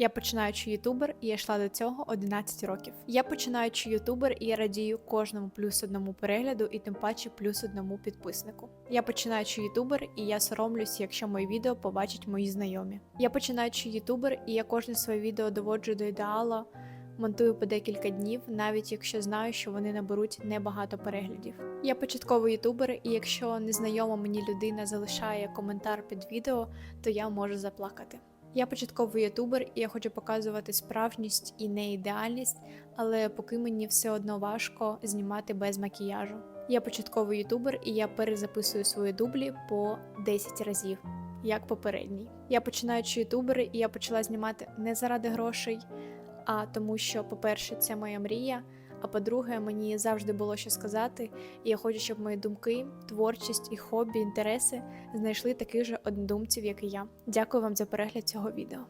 Я починаючий ютубер, і я йшла до цього 11 років. Я починаючий ютубер, і я радію кожному плюс одному перегляду, і тим паче плюс одному підписнику. Я починаючий ютубер, і я соромлюсь, якщо мої відео побачать мої знайомі. Я починаючий ютубер, і я кожне своє відео доводжу до ідеала. Монтую по декілька днів, навіть якщо знаю, що вони наберуть небагато переглядів. Я початковий ютубер, і якщо незнайома мені людина залишає коментар під відео, то я можу заплакати. Я початковий ютубер, і я хочу показувати справжність і не ідеальність, але поки мені все одно важко знімати без макіяжу. Я початковий ютубер, і я перезаписую свої дублі по 10 разів, як попередній. Я починаючий ютубер, і я почала знімати не заради грошей, а тому, що, по-перше, це моя мрія. А по-друге, мені завжди було що сказати, і я хочу, щоб мої думки, творчість і хобі, інтереси знайшли таких же однодумців, як і я. Дякую вам за перегляд цього відео.